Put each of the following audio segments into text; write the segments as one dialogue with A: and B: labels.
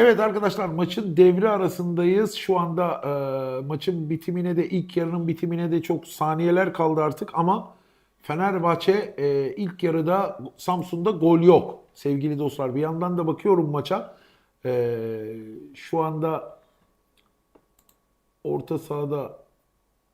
A: Evet arkadaşlar maçın devre arasındayız. Şu anda e, maçın bitimine de ilk yarının bitimine de çok saniyeler kaldı artık ama Fenerbahçe e, ilk yarıda Samsun'da gol yok sevgili dostlar. Bir yandan da bakıyorum maça. E, şu anda orta sahada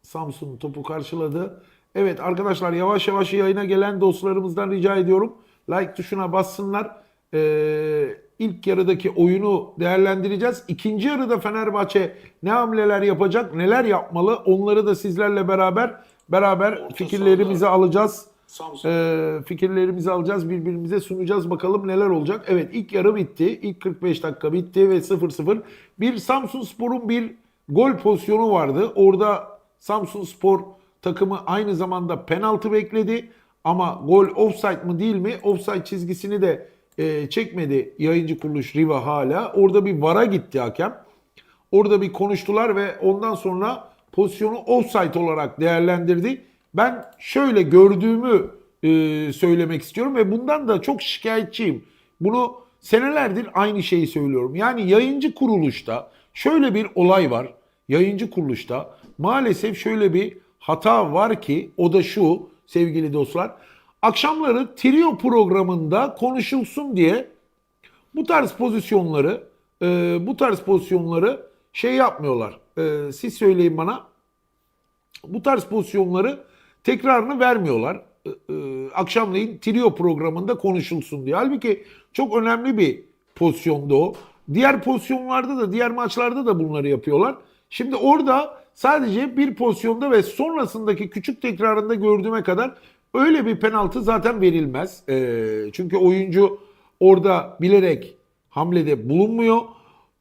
A: Samsun topu karşıladı. Evet arkadaşlar yavaş yavaş yayına gelen dostlarımızdan rica ediyorum. Like tuşuna bassınlar. Ee, ilk yarıdaki oyunu değerlendireceğiz. İkinci yarıda Fenerbahçe ne hamleler yapacak, neler yapmalı onları da sizlerle beraber beraber
B: Orta
A: fikirlerimizi alacağız.
B: Samsun.
A: Ee, fikirlerimizi alacağız, birbirimize sunacağız. Bakalım neler olacak. Evet ilk yarı bitti. İlk 45 dakika bitti ve 0-0. Bir Samsun Spor'un bir gol pozisyonu vardı. Orada Samsun Spor takımı aynı zamanda penaltı bekledi. Ama gol offside mı değil mi? Offside çizgisini de e, çekmedi yayıncı kuruluş Riva hala. Orada bir VAR'a gitti hakem. Orada bir konuştular ve ondan sonra pozisyonu offside olarak değerlendirdi. Ben şöyle gördüğümü e, söylemek istiyorum ve bundan da çok şikayetçiyim. Bunu senelerdir aynı şeyi söylüyorum. Yani yayıncı kuruluşta şöyle bir olay var. Yayıncı kuruluşta maalesef şöyle bir hata var ki o da şu sevgili dostlar. Akşamları trio programında konuşulsun diye bu tarz pozisyonları e, bu tarz pozisyonları şey yapmıyorlar. E, siz söyleyin bana. Bu tarz pozisyonları tekrarını vermiyorlar. E, e, akşamleyin trio programında konuşulsun diye. Halbuki çok önemli bir pozisyondu o. Diğer pozisyonlarda da diğer maçlarda da bunları yapıyorlar. Şimdi orada sadece bir pozisyonda ve sonrasındaki küçük tekrarında gördüğüme kadar öyle bir penaltı zaten verilmez. E, çünkü oyuncu orada bilerek hamlede bulunmuyor.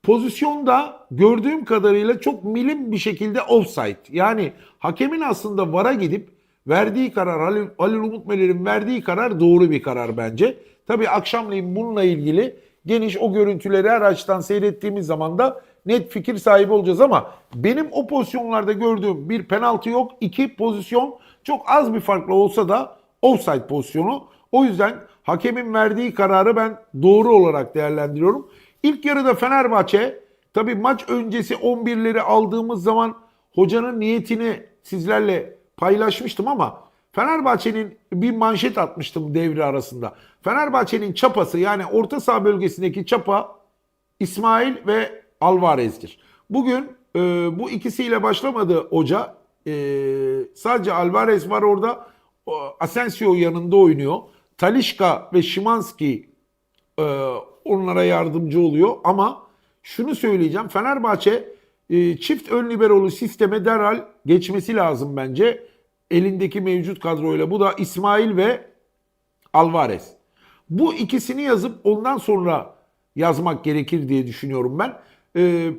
A: Pozisyonda gördüğüm kadarıyla çok milim bir şekilde offside. Yani hakemin aslında VAR'a gidip verdiği karar Halil, Halil Umut Meler'in verdiği karar doğru bir karar bence. Tabii akşamleyin bununla ilgili geniş o görüntüleri araçtan seyrettiğimiz zaman da net fikir sahibi olacağız ama benim o pozisyonlarda gördüğüm bir penaltı yok. iki pozisyon çok az bir farklı olsa da offside pozisyonu. O yüzden hakemin verdiği kararı ben doğru olarak değerlendiriyorum. İlk yarıda Fenerbahçe tabii maç öncesi 11'leri aldığımız zaman hocanın niyetini sizlerle paylaşmıştım ama Fenerbahçe'nin bir manşet atmıştım devre arasında. Fenerbahçe'nin çapası yani orta saha bölgesindeki çapa İsmail ve Alvarez'dir. Bugün e, bu ikisiyle başlamadı hoca. E, sadece Alvarez var orada. Asensio yanında oynuyor. Talişka ve Şimanski e, onlara yardımcı oluyor. Ama şunu söyleyeceğim. Fenerbahçe e, çift ön liberolu sisteme derhal geçmesi lazım bence. Elindeki mevcut kadroyla. Bu da İsmail ve Alvarez. Bu ikisini yazıp ondan sonra yazmak gerekir diye düşünüyorum ben. Ee,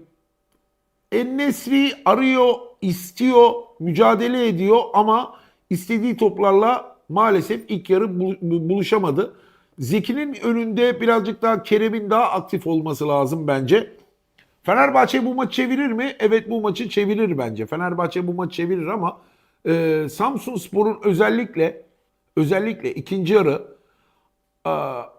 A: Ennesri arıyor, istiyor, mücadele ediyor ama istediği toplarla maalesef ilk yarı bul- buluşamadı. Zeki'nin önünde birazcık daha Kerem'in daha aktif olması lazım bence. Fenerbahçe bu maçı çevirir mi? Evet bu maçı çevirir bence. Fenerbahçe bu maçı çevirir ama e, Samsun Spor'un özellikle özellikle ikinci yarı e,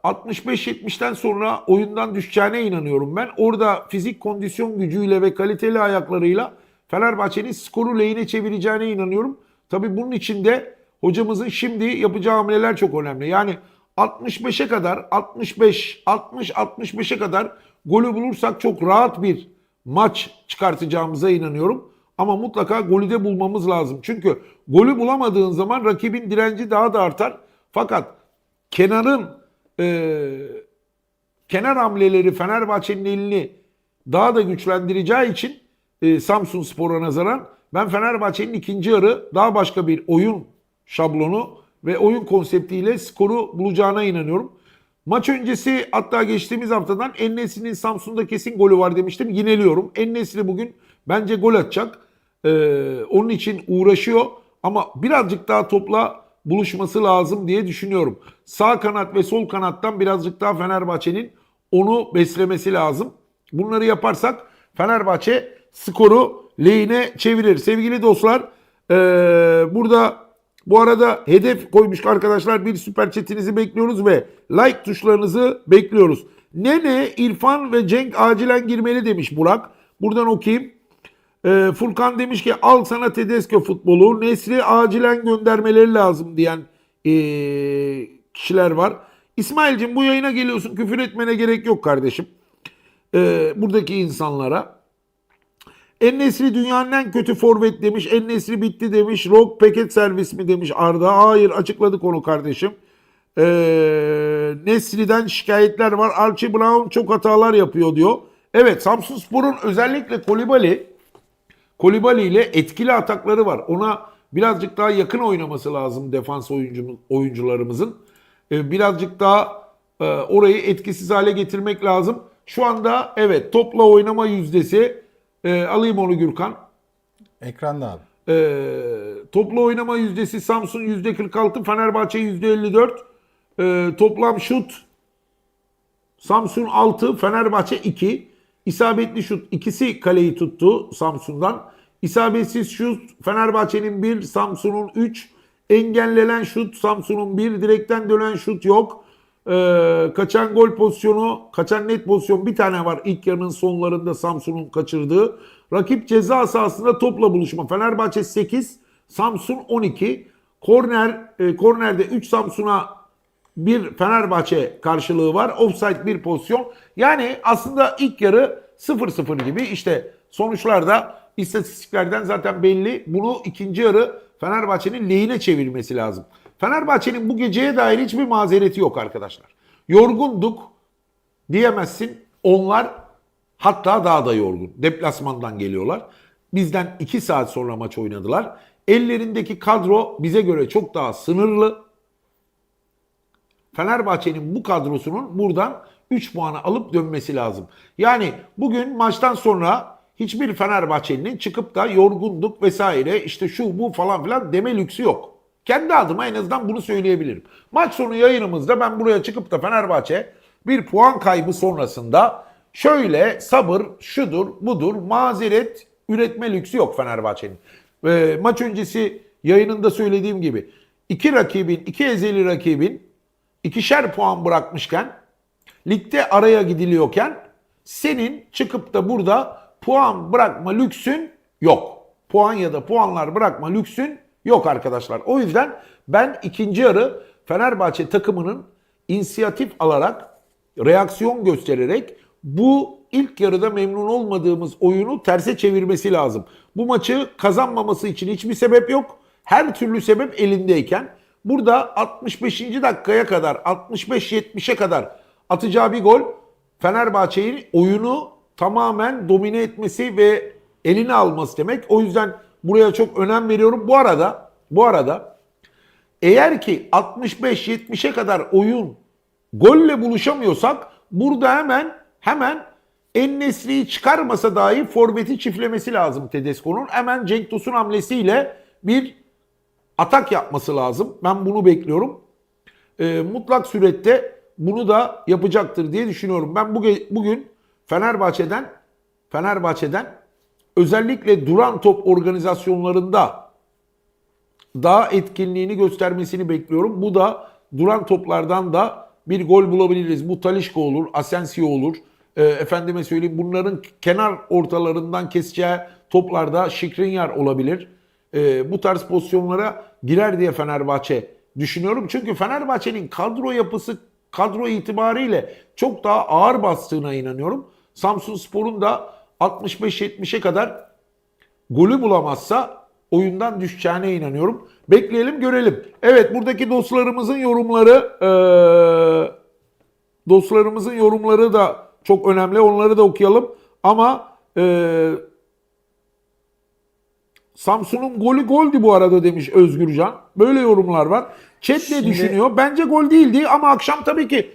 A: 65-70'ten sonra oyundan düşeceğine inanıyorum ben. Orada fizik kondisyon gücüyle ve kaliteli ayaklarıyla Fenerbahçe'nin skoru lehine çevireceğine inanıyorum. Tabii bunun için de hocamızın şimdi yapacağı hamleler çok önemli. Yani 65'e kadar 65 60 65'e kadar golü bulursak çok rahat bir maç çıkartacağımıza inanıyorum. Ama mutlaka golü de bulmamız lazım. Çünkü golü bulamadığın zaman rakibin direnci daha da artar. Fakat Kenar'ın e, kenar hamleleri Fenerbahçe'nin elini daha da güçlendireceği için e, Samsun Spor'a nazaran ben Fenerbahçe'nin ikinci yarı daha başka bir oyun şablonu ve oyun konseptiyle skoru bulacağına inanıyorum. Maç öncesi hatta geçtiğimiz haftadan Ennesri'nin Samsun'da kesin golü var demiştim. Yineliyorum. Ennesri bugün bence gol atacak. Ee, onun için uğraşıyor ama birazcık daha topla buluşması lazım diye düşünüyorum. Sağ kanat ve sol kanattan birazcık daha Fenerbahçe'nin onu beslemesi lazım. Bunları yaparsak Fenerbahçe skoru lehine çevirir. Sevgili dostlar ee, burada bu arada hedef koymuş arkadaşlar bir süper chatinizi bekliyoruz ve like tuşlarınızı bekliyoruz. Nene, İrfan ve Cenk acilen girmeli demiş Burak. Buradan okuyayım. Ee, Furkan demiş ki al sana Tedesco futbolu. Nesri acilen göndermeleri lazım diyen ee, kişiler var. İsmail'cim bu yayına geliyorsun küfür etmene gerek yok kardeşim. Ee, buradaki insanlara. En-Nesri dünyanın en kötü forvet demiş. En-Nesri bitti demiş. Rock paket servis mi demiş Arda. Hayır açıkladık onu kardeşim. Ee, Nesri'den şikayetler var. Archie Brown çok hatalar yapıyor diyor. Evet Samsun Spor'un özellikle Kolibali Kolibali ile etkili atakları var. Ona birazcık daha yakın oynaması lazım defans oyuncu, oyuncularımızın. Ee, birazcık daha e, orayı etkisiz hale getirmek lazım. Şu anda evet topla oynama yüzdesi e, alayım onu Gürkan.
B: Ekranda abi.
A: Ee, toplu oynama yüzdesi Samsun %46, Fenerbahçe %54. Ee, toplam şut Samsun 6, Fenerbahçe 2. İsabetli şut ikisi kaleyi tuttu Samsun'dan. İsabetsiz şut Fenerbahçe'nin 1, Samsun'un 3. Engellenen şut Samsun'un 1, direkten dönen şut yok. Ee, kaçan gol pozisyonu, kaçan net pozisyon bir tane var ilk yarının sonlarında Samsun'un kaçırdığı. Rakip ceza sahasında topla buluşma. Fenerbahçe 8, Samsun 12. Korner, e, kornerde 3 Samsun'a bir Fenerbahçe karşılığı var. Offside bir pozisyon. Yani aslında ilk yarı 0-0 gibi işte sonuçlarda istatistiklerden zaten belli. Bunu ikinci yarı Fenerbahçe'nin lehine çevirmesi lazım. Fenerbahçe'nin bu geceye dair hiçbir mazereti yok arkadaşlar. Yorgunduk diyemezsin. Onlar hatta daha da yorgun. Deplasmandan geliyorlar. Bizden 2 saat sonra maç oynadılar. Ellerindeki kadro bize göre çok daha sınırlı. Fenerbahçe'nin bu kadrosunun buradan 3 puanı alıp dönmesi lazım. Yani bugün maçtan sonra hiçbir Fenerbahçelinin çıkıp da yorgunduk vesaire işte şu bu falan filan deme lüksü yok. Kendi adıma en azından bunu söyleyebilirim. Maç sonu yayınımızda ben buraya çıkıp da Fenerbahçe bir puan kaybı sonrasında şöyle sabır şudur budur mazeret üretme lüksü yok Fenerbahçe'nin. Ee, maç öncesi yayınında söylediğim gibi iki rakibin, iki ezeli rakibin ikişer puan bırakmışken ligde araya gidiliyorken senin çıkıp da burada puan bırakma lüksün yok. Puan ya da puanlar bırakma lüksün yok arkadaşlar. O yüzden ben ikinci yarı Fenerbahçe takımının inisiyatif alarak, reaksiyon göstererek bu ilk yarıda memnun olmadığımız oyunu terse çevirmesi lazım. Bu maçı kazanmaması için hiçbir sebep yok. Her türlü sebep elindeyken burada 65. dakikaya kadar 65-70'e kadar atacağı bir gol Fenerbahçe'nin oyunu tamamen domine etmesi ve eline alması demek. O yüzden buraya çok önem veriyorum. Bu arada bu arada eğer ki 65-70'e kadar oyun golle buluşamıyorsak burada hemen hemen En-Nesyri'yi çıkarmasa dahi forveti çiftlemesi lazım Tedesco'nun. Hemen Cenk Tosun hamlesiyle bir atak yapması lazım. Ben bunu bekliyorum. Ee, mutlak surette bunu da yapacaktır diye düşünüyorum. Ben bugün, bugün Fenerbahçe'den Fenerbahçe'den özellikle duran top organizasyonlarında daha etkinliğini göstermesini bekliyorum. Bu da duran toplardan da bir gol bulabiliriz. Bu Talişko olur, Asensio olur. E, efendime söyleyeyim bunların kenar ortalarından keseceği toplarda Şikrinyar olabilir. E, bu tarz pozisyonlara girer diye Fenerbahçe düşünüyorum. Çünkü Fenerbahçe'nin kadro yapısı, kadro itibariyle çok daha ağır bastığına inanıyorum. Samsun Spor'un da 65-70'e kadar golü bulamazsa oyundan düşeceğine inanıyorum. Bekleyelim görelim. Evet buradaki dostlarımızın yorumları eee, dostlarımızın yorumları da çok önemli. Onları da okuyalım. Ama eee Samsun'un golü goldü bu arada demiş Özgürcan. Böyle yorumlar var. Chat ne
B: Şimdi-
A: düşünüyor? Bence gol değildi ama akşam tabii ki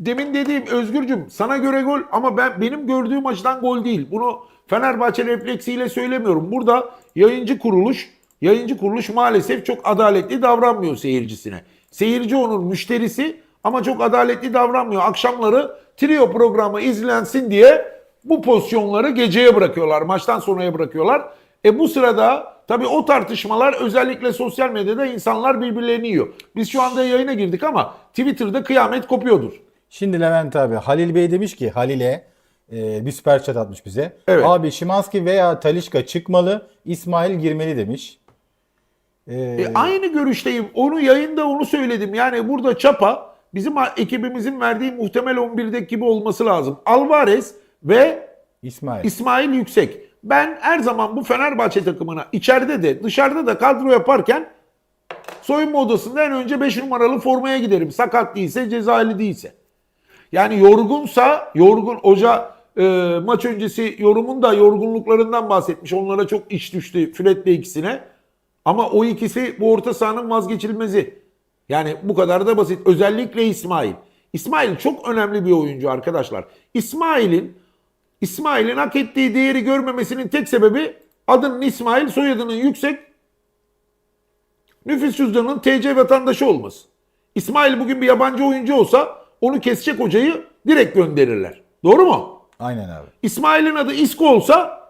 A: demin dediğim Özgürcüm sana göre gol ama ben benim gördüğüm açıdan gol değil. Bunu Fenerbahçe refleksiyle söylemiyorum. Burada yayıncı kuruluş yayıncı kuruluş maalesef çok adaletli davranmıyor seyircisine. Seyirci onun müşterisi ama çok adaletli davranmıyor. Akşamları trio programı izlensin diye bu pozisyonları geceye bırakıyorlar. Maçtan sonraya bırakıyorlar. E bu sırada tabii o tartışmalar özellikle sosyal medyada insanlar birbirlerini yiyor. Biz şu anda yayına girdik ama Twitter'da kıyamet kopuyordur.
B: Şimdi Levent abi Halil Bey demiş ki Halil'e e, bir süper chat atmış bize.
A: Evet.
B: Abi Şimanski veya Talişka çıkmalı, İsmail girmeli demiş. E,
A: E, aynı görüşteyim. Onu yayında onu söyledim. Yani burada Çapa bizim ekibimizin verdiği muhtemel 11'deki gibi olması lazım. Alvarez ve
B: İsmail.
A: İsmail Yüksek. Ben her zaman bu Fenerbahçe takımına içeride de dışarıda da kadro yaparken soyunma odasında en önce 5 numaralı formaya giderim. Sakat değilse, cezalı değilse. Yani yorgunsa, yorgun hoca e, maç öncesi yorumunda yorgunluklarından bahsetmiş. Onlara çok iş düştü Fred'le ikisine. Ama o ikisi bu orta sahanın vazgeçilmezi. Yani bu kadar da basit. Özellikle İsmail. İsmail çok önemli bir oyuncu arkadaşlar. İsmail'in İsmail'in hak ettiği değeri görmemesinin tek sebebi adının İsmail, soyadının yüksek, nüfus cüzdanının TC vatandaşı olması. İsmail bugün bir yabancı oyuncu olsa onu kesecek hocayı direkt gönderirler. Doğru mu?
B: Aynen abi.
A: İsmail'in adı İsko olsa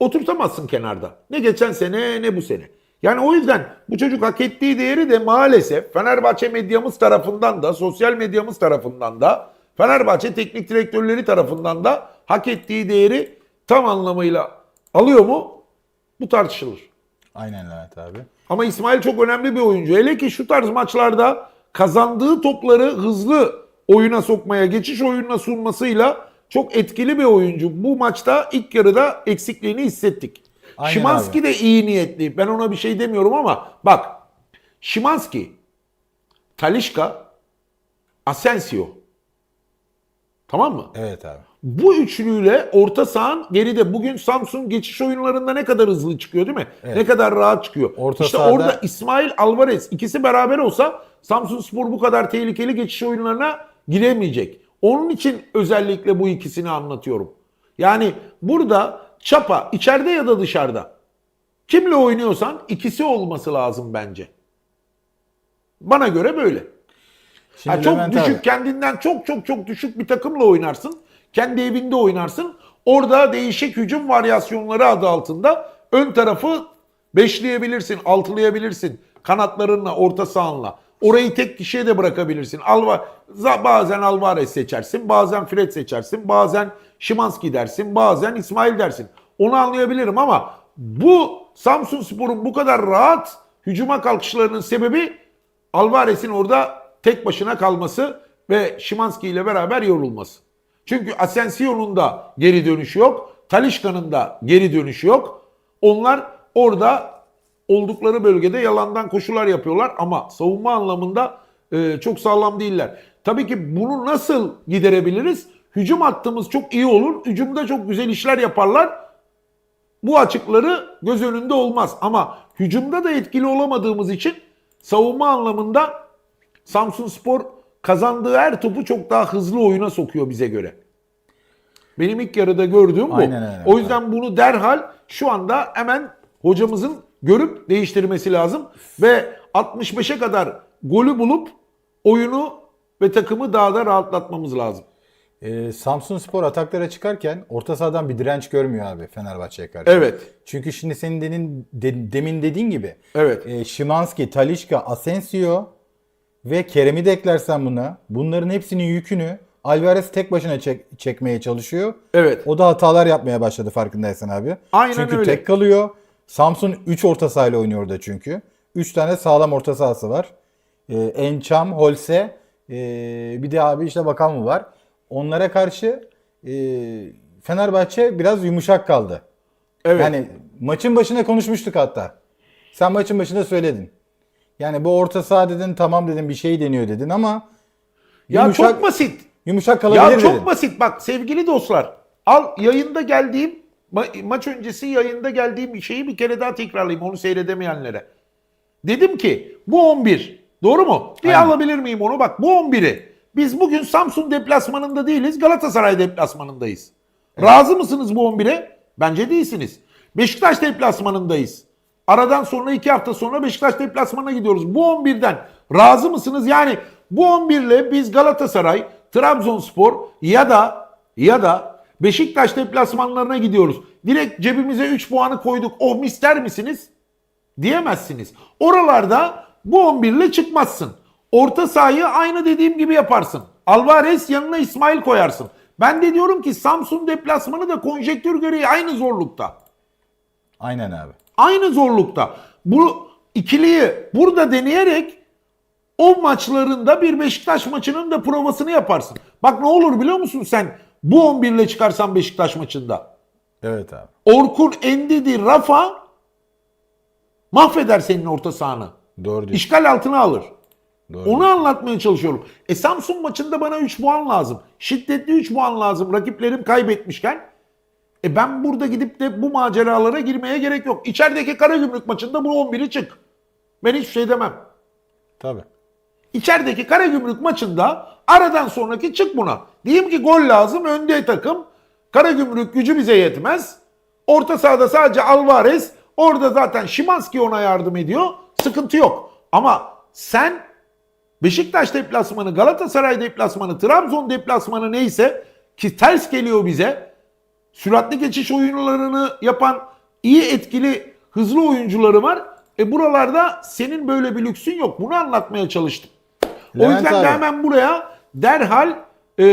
A: oturtamazsın kenarda. Ne geçen sene ne bu sene. Yani o yüzden bu çocuk hak ettiği değeri de maalesef Fenerbahçe medyamız tarafından da, sosyal medyamız tarafından da, Fenerbahçe teknik direktörleri tarafından da hak ettiği değeri tam anlamıyla alıyor mu? Bu tartışılır.
B: Aynen Levent abi.
A: Ama İsmail çok önemli bir oyuncu. Hele ki şu tarz maçlarda kazandığı topları hızlı oyuna sokmaya, geçiş oyununa sunmasıyla çok etkili bir oyuncu. Bu maçta ilk yarıda eksikliğini hissettik.
B: Aynen
A: Şimanski
B: abi.
A: de iyi niyetli. Ben ona bir şey demiyorum ama bak Şimanski, Talişka, Asensio. Tamam mı?
B: Evet abi.
A: Bu üçlüyle orta sahan geride. Bugün Samsun geçiş oyunlarında ne kadar hızlı çıkıyor değil mi? Ne kadar rahat çıkıyor.
B: Orta
A: işte
B: sahada-
A: orada İsmail Alvarez ikisi beraber olsa Samsun Spor bu kadar tehlikeli geçiş oyunlarına giremeyecek. Onun için özellikle bu ikisini anlatıyorum. Yani burada çapa içeride ya da dışarıda kimle oynuyorsan ikisi olması lazım bence. Bana göre böyle.
B: Şimdi
A: Ha, çok
B: Levent
A: düşük
B: abi,
A: kendinden çok çok çok düşük bir takımla oynarsın. Kendi evinde oynarsın. Orada değişik hücum varyasyonları adı altında ön tarafı beşleyebilirsin, altılayabilirsin. Kanatlarınla, orta sahanla. Orayı tek kişiye de bırakabilirsin. Alva, bazen Alvarez seçersin, bazen Fred seçersin, bazen Şimanski dersin, bazen İsmail dersin. Onu anlayabilirim ama bu Samsun Spor'un bu kadar rahat hücuma kalkışlarının sebebi Alvarez'in orada tek başına kalması ve Şimanski ile beraber yorulması. Çünkü Asensio'nun da geri dönüşü yok. Talişka'nın da geri dönüşü yok. Onlar orada oldukları bölgede yalandan koşular yapıyorlar ama savunma anlamında e, çok sağlam değiller. Tabii ki bunu nasıl giderebiliriz? Hücum hattımız çok iyi olur. Hücumda çok güzel işler yaparlar. Bu açıkları göz önünde olmaz. Ama hücumda da etkili olamadığımız için savunma anlamında Samsun Spor kazandığı her topu çok daha hızlı oyuna sokuyor bize göre. Benim ilk yarıda gördüğüm bu.
B: Aynen öyle.
A: O yüzden bunu derhal şu anda hemen hocamızın görüp değiştirmesi lazım. Ve 65'e kadar golü bulup oyunu ve takımı daha da rahatlatmamız lazım.
B: e, Samsun Spor ataklara çıkarken orta sahadan bir direnç görmüyor abi Fenerbahçe'ye karşı.
A: Evet.
B: Çünkü şimdi senin denin, de- demin dediğin gibi
A: Evet.
B: e, Şimanski, Talişka, Asensio ve Kerem'i de eklersen buna bunların hepsinin yükünü Alvarez tek başına çek- çekmeye çalışıyor.
A: Evet.
B: O da hatalar yapmaya başladı farkındaysan abi.
A: Aynen
B: çünkü
A: öyle.
B: tek kalıyor. Samsun 3 orta sahayla oynuyor orada çünkü. 3 tane sağlam orta sahası var. Ee, Ençam, Holse, ee, bir de abi işte bakan mı var. Onlara karşı ee, Fenerbahçe biraz yumuşak kaldı.
A: Evet.
B: Yani maçın başında konuşmuştuk hatta. Sen maçın başında söyledin. Yani bu orta saha dedin tamam dedin bir şey deniyor dedin ama
A: ya
B: yumuşak,
A: çok basit.
B: yumuşak kalabilir
A: Ya çok
B: dedin.
A: basit bak sevgili dostlar. Al yayında geldiğim ma- maç öncesi yayında geldiğim bir şeyi bir kere daha tekrarlayayım onu seyredemeyenlere. Dedim ki bu 11 doğru mu? Bir
B: Aynen.
A: alabilir miyim onu? Bak bu 11'i biz bugün Samsun deplasmanında değiliz Galatasaray deplasmanındayız. Razı mısınız bu 11'e? Bence değilsiniz. Beşiktaş deplasmanındayız. Aradan sonra iki hafta sonra Beşiktaş deplasmanına gidiyoruz. Bu 11'den razı mısınız? Yani bu 11 ile biz Galatasaray, Trabzonspor ya da ya da Beşiktaş deplasmanlarına gidiyoruz. Direkt cebimize 3 puanı koyduk. Oh mis der misiniz? Diyemezsiniz. Oralarda bu 11 ile çıkmazsın. Orta sahayı aynı dediğim gibi yaparsın. Alvarez yanına İsmail koyarsın. Ben de diyorum ki Samsun deplasmanı da konjektür gereği aynı zorlukta.
B: Aynen abi.
A: Aynı zorlukta. Bu ikiliyi burada deneyerek o maçlarında bir Beşiktaş maçının da provasını yaparsın. Bak ne olur biliyor musun sen bu 11 ile çıkarsan Beşiktaş maçında.
B: Evet abi.
A: Orkun, Endidi, Rafa mahveder senin orta sahanı.
B: Doğru diyorsun.
A: İşgal altına alır.
B: Doğru.
A: Onu anlatmaya çalışıyorum. E Samsun maçında bana 3 puan lazım. Şiddetli 3 puan lazım. Rakiplerim kaybetmişken. E ben burada gidip de bu maceralara girmeye gerek yok. İçerideki Karagümrük maçında bu 11'i çık. Ben hiçbir şey demem.
B: Tabii.
A: İçerideki Karagümrük maçında aradan sonraki çık buna. Diyeyim ki gol lazım önde takım. Karagümrük gücü bize yetmez. Orta sahada sadece Alvarez. Orada zaten Şimanski ona yardım ediyor. Sıkıntı yok. Ama sen Beşiktaş deplasmanı, Galatasaray deplasmanı, Trabzon deplasmanı neyse ki ters geliyor bize. Süratli geçiş oyunlarını yapan iyi etkili hızlı oyuncuları var. E buralarda senin böyle bir lüksün yok. Bunu anlatmaya çalıştım. o
B: Levent
A: yüzden de
B: abi.
A: hemen buraya derhal e,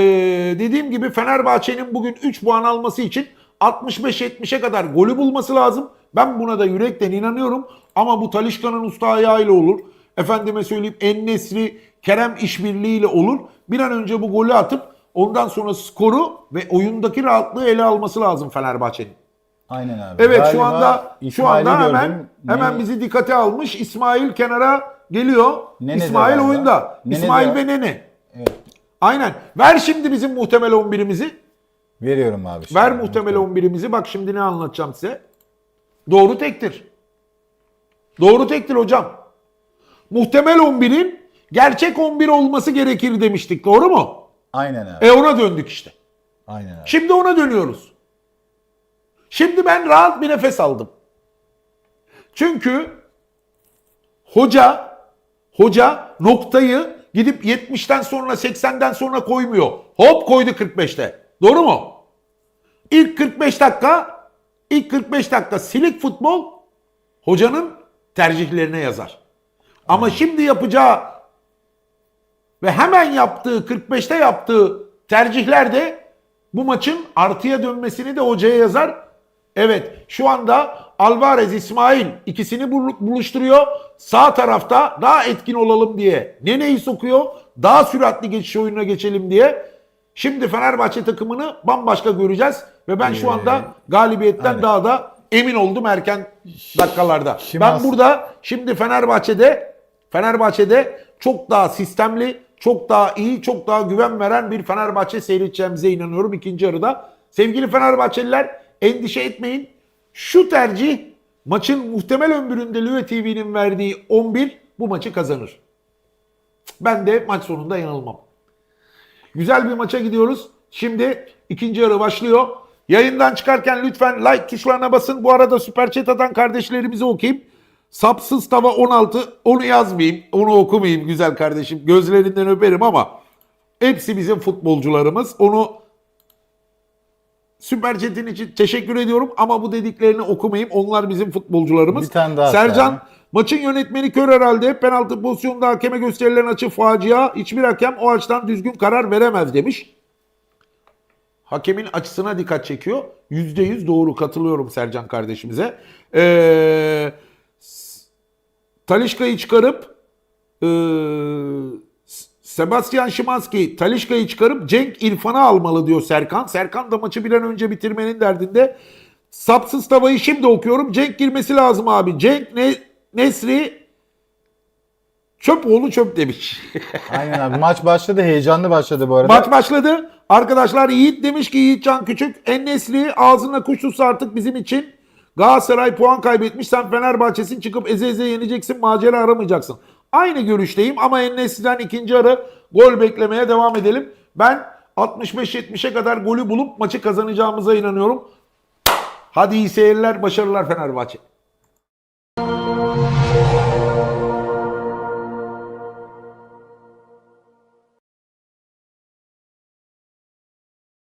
A: dediğim gibi Fenerbahçe'nin bugün 3 puan alması için 65-70'e kadar golü bulması lazım. Ben buna da yürekten inanıyorum. Ama bu Talişka'nın usta ayağıyla olur. Efendime söyleyeyim Ennesri, Kerem işbirliğiyle olur. Bir an önce bu golü atıp ondan sonra skoru ve oyundaki rahatlığı ele alması lazım Fenerbahçe'nin.
B: Aynen abi.
A: Evet şu
B: Galiba
A: anda şu anda hemen
B: gördüm.
A: hemen
B: Ne-
A: bizi dikkate almış. İsmail kenara geliyor.
B: Nene
A: İsmail oyunda.
B: Nene
A: İsmail
B: de-
A: ve Nene.
B: Evet.
A: Aynen. Ver şimdi bizim muhtemel 11'imizi.
B: Veriyorum abi. şimdi.
A: Ver muhtemel 11'imizi. Bak şimdi ne anlatacağım size. Doğru tektir. Doğru tektir hocam. Muhtemel 11'in gerçek 11 olması gerekir demiştik. Doğru mu?
B: Aynen abi.
A: E ona döndük işte.
B: Aynen abi.
A: Şimdi ona dönüyoruz. Şimdi ben rahat bir nefes aldım. Çünkü hoca hoca noktayı gidip 70'ten sonra 80'den sonra koymuyor. Hop koydu 45'te. Doğru mu? İlk 45 dakika ilk 45 dakika silik futbol hocanın tercihlerine yazar. Ama şimdi yapacağı ve hemen yaptığı 45'te yaptığı tercihler de bu maçın artıya dönmesini de hocaya yazar. Evet şu anda Alvarez İsmail ikisini bul- buluşturuyor. Sağ tarafta daha etkin olalım diye Nene'yi sokuyor. Daha süratli geçiş oyununa geçelim diye. Şimdi Fenerbahçe takımını bambaşka göreceğiz. Ve ben şu anda galibiyetten
B: aynen.
A: daha da emin oldum erken dakikalarda.
B: Şimdi
A: ben burada şimdi Fenerbahçe'de Fenerbahçe'de çok daha sistemli, çok daha iyi, çok daha güven veren bir Fenerbahçe seyredeceğimize inanıyorum ikinci yarıda. Sevgili Fenerbahçeliler endişe etmeyin. Şu tercih maçın muhtemel ömründe Lüve TV'nin verdiği 11 bu maçı kazanır. Ben de maç sonunda yanılmam. Güzel bir maça gidiyoruz. Şimdi ikinci yarı başlıyor. Yayından çıkarken lütfen like tuşlarına basın. Bu arada süper chat atan kardeşlerimizi okuyayım. Sapsız tava 16 onu yazmayayım. Onu okumayayım güzel kardeşim. Gözlerinden öperim ama hepsi bizim futbolcularımız. Onu Süper Chat'in için teşekkür ediyorum ama bu dediklerini okumayayım. Onlar bizim futbolcularımız.
B: Bir tane daha
A: Sercan
B: sen.
A: maçın yönetmeni kör herhalde. Penaltı pozisyonunda hakeme gösterilen açı facia. Hiçbir hakem o açıdan düzgün karar veremez demiş. Hakemin açısına dikkat çekiyor. %100 doğru katılıyorum Sercan kardeşimize. Ee, Talişka'yı çıkarıp ee, Sebastian Szymanski Talişka'yı çıkarıp Cenk İrfan'ı almalı diyor Serkan. Serkan da maçı bir an önce bitirmenin derdinde. Sapsız tavayı şimdi okuyorum. Cenk girmesi lazım abi. Cenk ne, Nesri Çöpoğlu çöp demiş.
B: Aynen abi. Maç başladı. Heyecanlı başladı bu arada.
A: Maç başladı. Arkadaşlar Yiğit demiş ki Yiğit Can Küçük. Ennesli ağzına kuş tutsa artık bizim için. Galatasaray puan kaybetmiş. Sen Fenerbahçe'sin çıkıp eze eze yeneceksin. Macera aramayacaksın. Aynı görüşteyim ama Ennesli'den ikinci yarı gol beklemeye devam edelim. Ben 65-70'e kadar golü bulup maçı kazanacağımıza inanıyorum. Hadi iyi seyirler, başarılar Fenerbahçe.